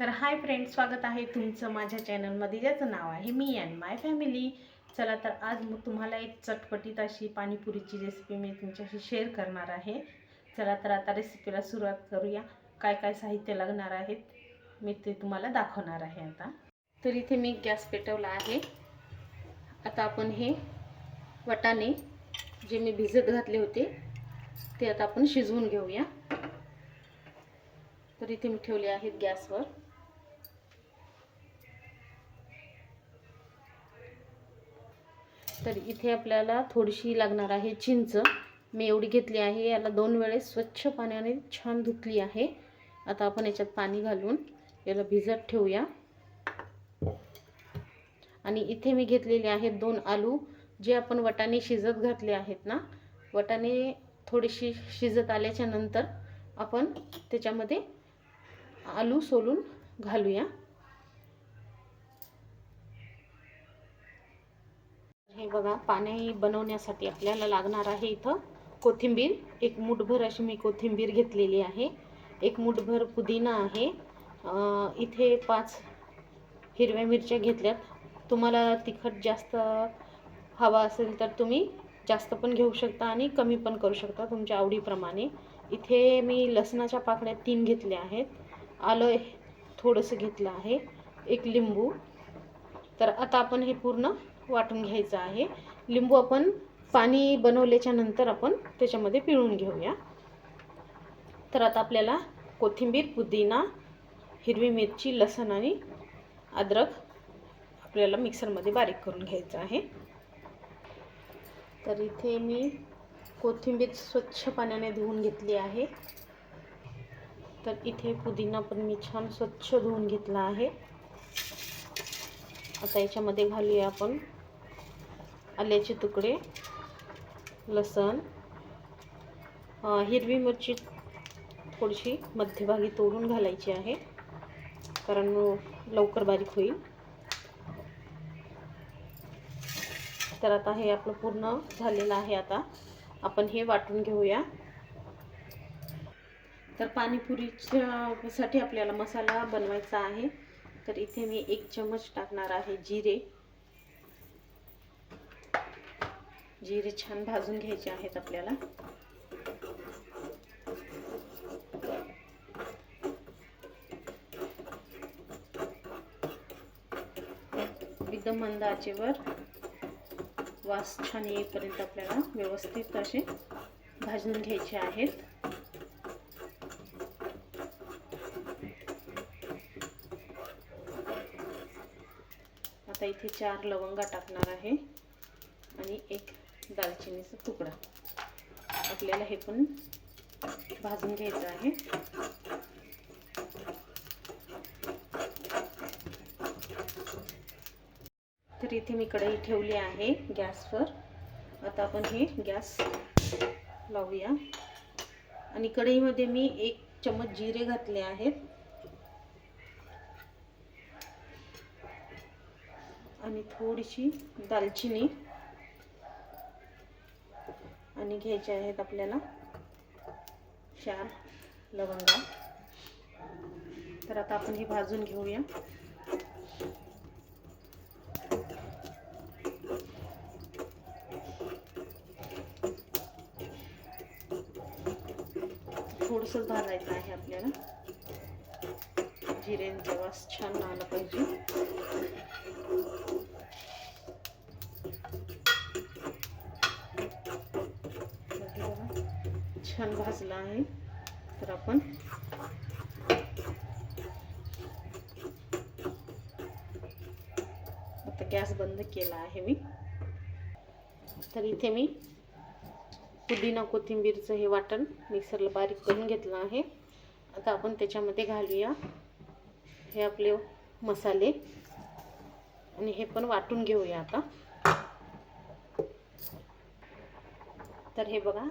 तर hi friend स्वागत आहे तुमचं माझ्या चॅनलमध्ये. ज्याचं नाव आहे मी अँड माय फॅमिली चला तर आज मग तुम्हाला एक चटपटीत अशी पाणीपुरीची रेसिपी मी तुमच्याशी शेअर करणार आहे. चला तर आता रेसिपीला सुरुवात करूया. काय काय साहित्य लागणार आहेत मी ते तुम्हाला दाखवणार आहे आता. तर इथे मी गॅस पेटवला आहे. आता आपण हे वटाणे जे मी भिजत घातले होते ते आता आपण शिजवून घेऊया. तर इथे मी ठेवले आहेत गॅसवर. तर इथे आपल्याला थोडीशी लागणार आहे चिंच. मी एवढी घेतली आहे याला दोन वेळेस स्वच्छ पाण्याने छान धुतली आहे. आता आपण याच्यात पाणी घालून याला भिजत ठेवूया. आणि इथे मी घेतलेले आहेत दोन आलू जे आपण वटाणे शिजत घातले आहेत ना. वटाणे थोडीशी शिजत आल्याच्यानंतर आपण त्याच्यामध्ये आलू सोलून घालूया. हे बघा पाणी बनवण्यासाठी आपल्याला लागणार आहे इथं कोथिंबीर. एक मुठभर अशी मी कोथिंबीर घेतलेली आहे. एक मुठभर पुदिना आहे. इथे पाच हिरव्या मिरच्या घेतल्यात. तुम्हाला तिखट जास्त हवा असेल तर तुम्ही जास्त पण घेऊ शकता आणि कमी पण करू शकता तुमच्या आवडीप्रमाणे. इथे मी लसणाच्या पाकळ्या तीन घेतल्या आहेत. आलं थोडंसं घेतलं आहे. एक लिंबू. तर आता आपण हे पूर्ण वाटून घ्यायचं आहे. लिंबू आपण पाणी बनवल्याच्या नंतर आपण त्याच्यामध्ये पिळून घेऊया. तर आता आपल्याला कोथिंबीर पुदिना हिरवी मिरची लसण आणि अद्रक आपल्याला मिक्सरमध्ये बारीक करून घ्यायचं आहे. तर इथे मी कोथिंबीर स्वच्छ पाण्याने धुवून घेतली आहे. तर इथे पुदिना पण मी छान स्वच्छ धुवून घेतला आहे. आता याच्यामध्ये घालूया आपण आल्याचे तुकडे लसण हिरवी मिरची थोडीशी मध्यभागी तोडून घालायची आहे कारण लवकर बारीक होईल. तर आता हे आपलं पूर्ण झालेलं आहे आता. आपण हे वाटून घेऊया. तर पाणीपुरीच्या साठी आपल्याला मसाला बनवायचा आहे. तर इथे मी एक चमच टाकणार आहे जिरे. जिरे छान भाजून घ्यायचे आहेत आपल्याला. एकदम मंद आचेवर वास छान येईपर्यंत आपल्याला व्यवस्थित असे भाजून घ्यायचे आहेत. आता इथे चार लवंगा टाकणार आहे आणि एक दालचिनीचा तुकडा. आपल्याला हे पण भाजून घ्यायचं आहे. तर इथे मी कढई ठेवली आहे गॅसवर. आता आपण हे गॅस लावूया. आणि कढईमध्ये मी एक चम्मच जिरे घातले आहेत. आणि थोडीशी दालचिनी आणि घ्यायचे आहेत आपल्याला चार लवंगा. तर आता आपण हे भाजून घेऊया. थोडंसं भाजायचं आहे आपल्याला. जिऱ्यांचा वास छान आला पाहिजे. छान भाजला आहे. तर आपण आता गॅस बंद केला आहे मी. तर इथे मी पुदिना कोथिंबीरचं हे वाटण मिक्सरला बारीक करून घेतलं आहे. आता आपण त्याच्यामध्ये घालूया हे आपले मसाले. आणि हे पण वाटून घेऊया आता. तर हे बघा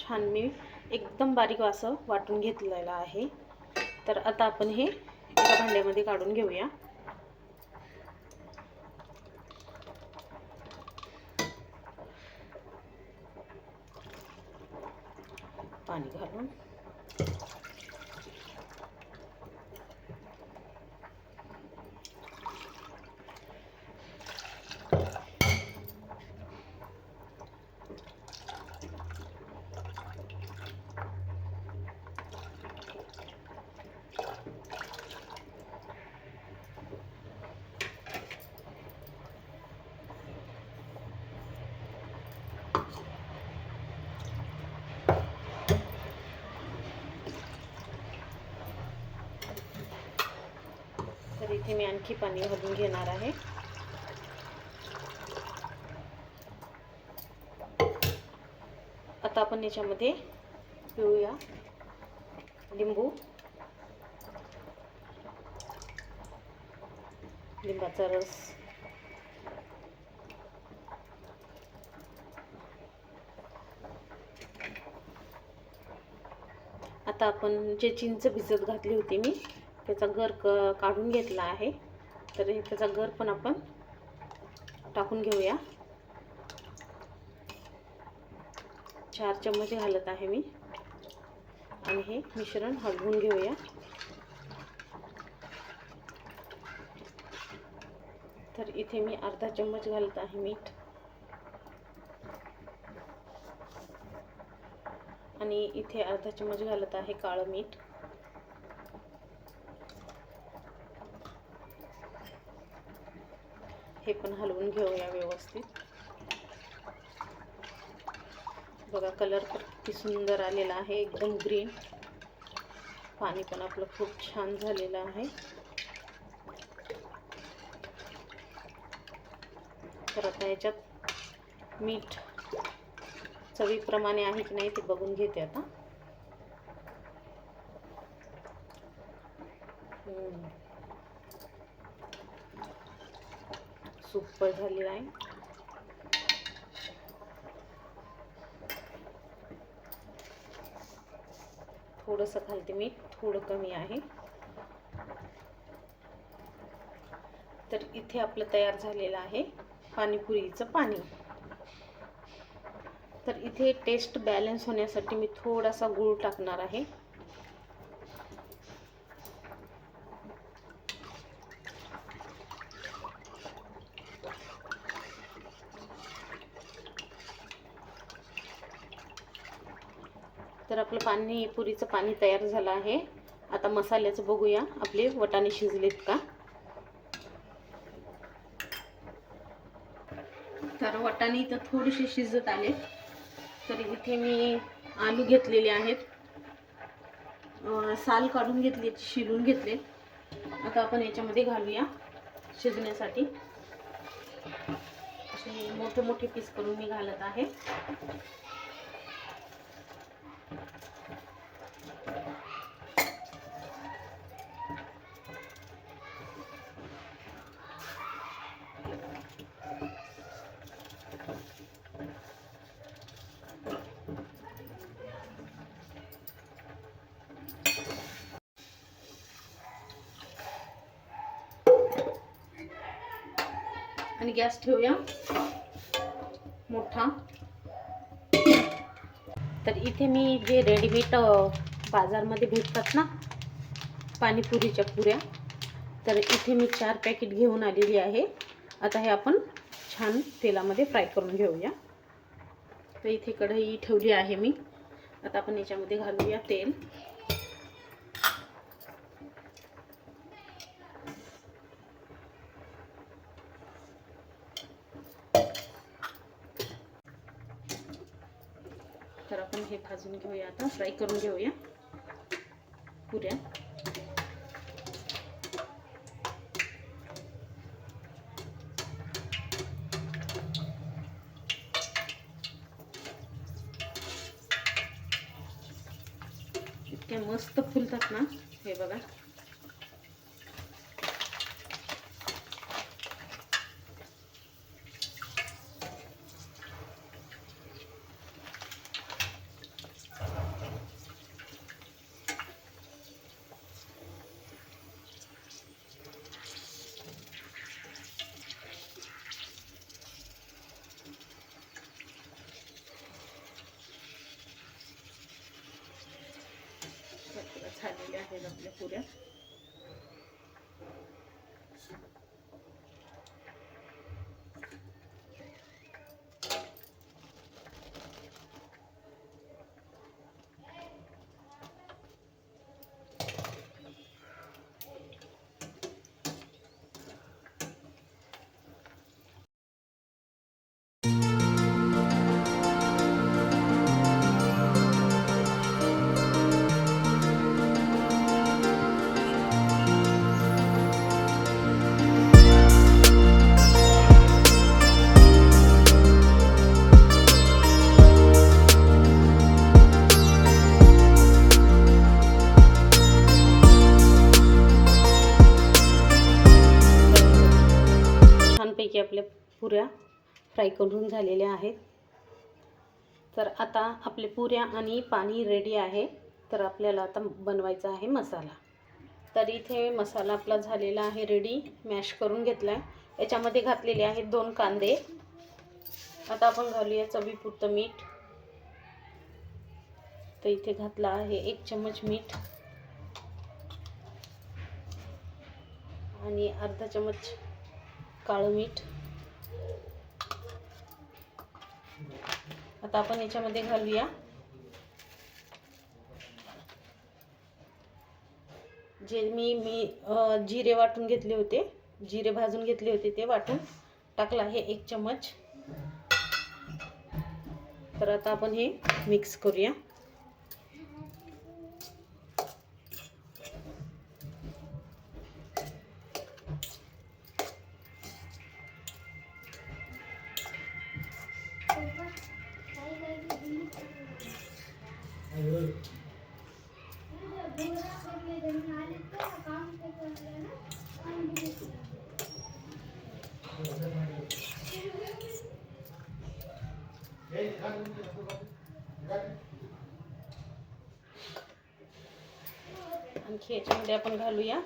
छान मी एकदम बारीक असं वाटून घेतलेलं आहे. तर आता आपण हे एका भांड्यामध्ये काढून घेऊया. पाणी घालून. इथे मी आणखी पाणी घालून घेणार आहे. आता आपण याच्यामध्ये पिळूया. लिंबू. लिंबाचा रस. आता आपण जे चिंच भिजत घातली होती मी त्याचा गर क काढून घेतला आहे. तर हे त्याचा गर पण आपण टाकून घेऊया. चार चम्मच घालत आहे मी. आणि हे मिश्रण हलवून घेऊया. तर इथे मी अर्धा चम्मच घालत आहे मीठ. आणि इथे अर्धा चम्मच घालत आहे काळं मीठ. हे पण हलवून घेऊया व्यवस्थित. बघा कलर पण किती सुंदर आलेला आहे एकदम ग्रीन पाणी पण आपलं खूप छान झालेलं आहे. तर आता याच्यात मीठ चवीप्रमाणे आहे की नाही ते बघून घेते आता. सुपर झालेलं आहे थोडंसं घालते मी थोडं कमी आहे. तर इथे आपलं तयार झालेलं आहे पाणीपुरीचं पाणी. तर इथे टेस्ट बॅलन्स होण्यासाठी मी थोडासा गूळ टाकणार आहे तर आपलं पाणी पुरीचं पाणी तयार झालं आहे. आता मसाल्याचं बघूया. आपले वटाणे शिजलेत का? तर वटाणे इथं थोडेसे शिजत आले तर इथे मी आलू घेतलेले आहेत. साल काढून घेतले शिजून घेतले. आता आपण याच्यामध्ये घालूया शिजण्यासाठी. असे मोठे मोठे पीस करून मी घालत आहे. आणि गॅस ठेवूया. मोठा. तर इथे मी जे रेडीमेड बाजारमध्ये भेटतात ना पाणीपुरीच्या पुऱ्या तर इथे मी चार पॅकेट घेऊन आलेली आहे. आता हे आपण छान तेलामध्ये फ्राय करून घेऊया. तर इथे कढई ठेवली आहे मी. आता आपण याच्यामध्ये घालूया तेल. तर आपण हे भाजून घेऊया आता. फ्राय करून घेऊया. पुऱ्या. इतक्या मस्त फुलतात ना हे बघा झालेल्या आहेत फ्राय करून झालेल्या आहेत. तर आता आपले पुऱ्या आणि पाणी रेडी आहे. तर आपल्याला आता बनवायचा आहे मसाला. तर इथे मसाला आपला झालेला आहे रेडी मॅश करून घेतला आहे याच्यामध्ये घातलेले आहेत दोन कांदे. आता आपण घालूया चवीपुरतं मीठ. तर इथे घातला आहे एक चम्मच मीठ. आणि अर्धा चम्मच काळं मीठ. आता आपण याच्यामध्ये घालूया. जे मी मी जिरे वाटून घेतले होते. जिरे भाजून घेतले होते ते वाटून टाकलं आहे एक चम्मच. तर आता आपण हे मिक्स करूया. आणखी याच्यामध्ये आपण घालूया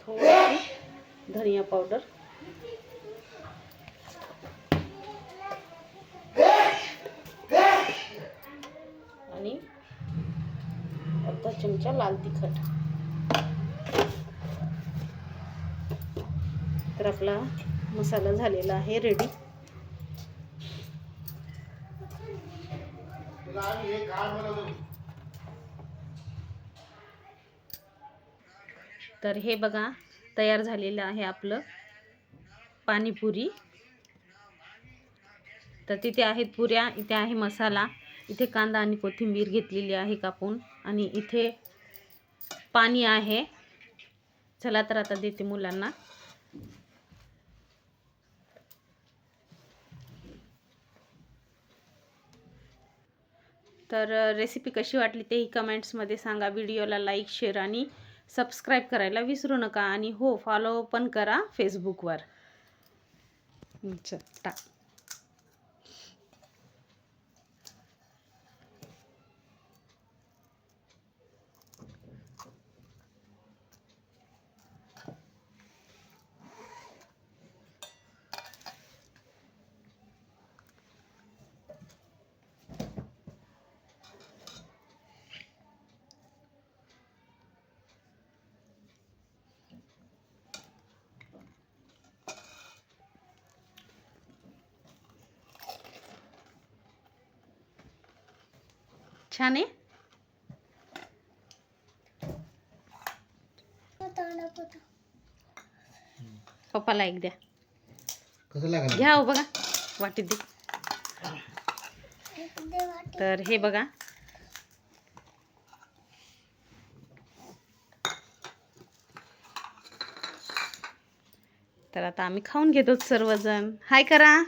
थोडी धनिया पावडर. आणि अर्धा चमचा लाल तिखट. तर आपला मसाला झालेला आहे रेडी तर हे बघा तयार झालेलं आहे आपलं पाणीपुरी. तर तिथे आहेत पुऱ्या इथे आहे मसाला इथे कांदा आणि कोथिंबीर घेतलेली आहे कापून आणि इथे पाणी आहे. चला तर आता देते मुलांना. तर रेसिपी कशी वाटली तेही कमेंट्समध्ये सांगा. व्हिडिओला लाईक शेअर आणि सबस्क्राईब करायला विसरू नका आणि हो फॉलो पण करा फेसबुकवर टाक. छान आहे. पप्पाला एक द्या. कसं लागलं? घ्या हो बघा. वाटीत दे. तर हे बघा. तर आता आम्ही खाऊन घेतो सर्वजण. हाय करा.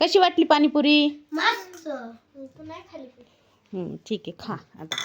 कशी वाटली पाणीपुरी? मस्त तू नाही खाली हं, ठीक आहे खा आता.